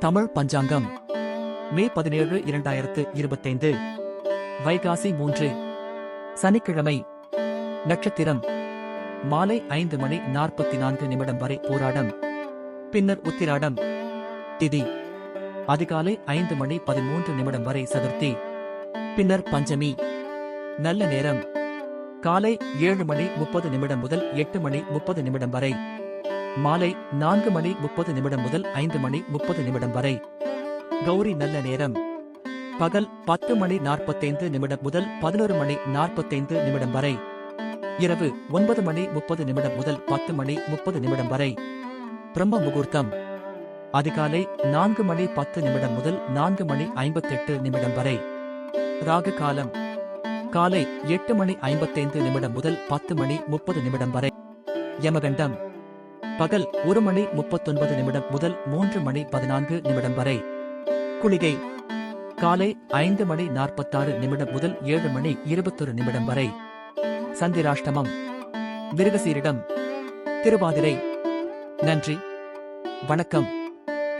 தமிழ் பஞ்சாங்கம். மே பதினேழு இரண்டாயிரத்து இருபத்தைந்து. வைகாசி மூன்று. சனிக்கிழமை நட்சத்திரம். மாலை ஐந்து மணி நாற்பத்தி நான்கு நிமிடம் வரை போராடம். பின்னர் உத்திராடம். திதி அதிகாலை ஐந்து மணி பதிமூன்று நிமிடம் வரை சதுர்த்தி. பின்னர் பஞ்சமி நல்ல நேரம். காலை ஏழு மணி முப்பது நிமிடம் முதல் எட்டு மணி முப்பது நிமிடம் வரை. மாலை நான்கு மணி முப்பது நிமிடம் முதல் ஐந்து மணி முப்பது நிமிடம் வரை. கௌரி நல்ல நேரம். பகல் பத்து மணி நாற்பத்தைந்து நிமிடம் முதல் பதினோரு மணி நாற்பத்தைந்து நிமிடம் வரை. இரவு ஒன்பது மணி முப்பது நிமிடம் முதல் பத்து மணி முப்பது நிமிடம் வரை. பிரம்ம முகூர்த்தம். அதிகாலை நான்கு மணி பத்து நிமிடம் முதல் நான்கு மணி ஐம்பத்தெட்டு நிமிடம் வரை. ராகு காலம். காலை எட்டு மணி ஐம்பத்தைந்து நிமிடம் முதல் பத்து மணி முப்பது நிமிடம் வரை. யமகண்டம். பகல் ஒரு மணி முப்பத்தொன்பது நிமிடம் முதல் மூன்று மணி பதினான்கு நிமிடம் வரை. குளிகை. காலை ஐந்து மணி நாற்பத்தாறு நிமிடம் முதல் ஏழு மணி இருபத்தொரு நிமிடம் வரை. சந்திராஷ்டமம். மிருகசீரிடம். திருவாதிரை. நன்றி. வணக்கம்.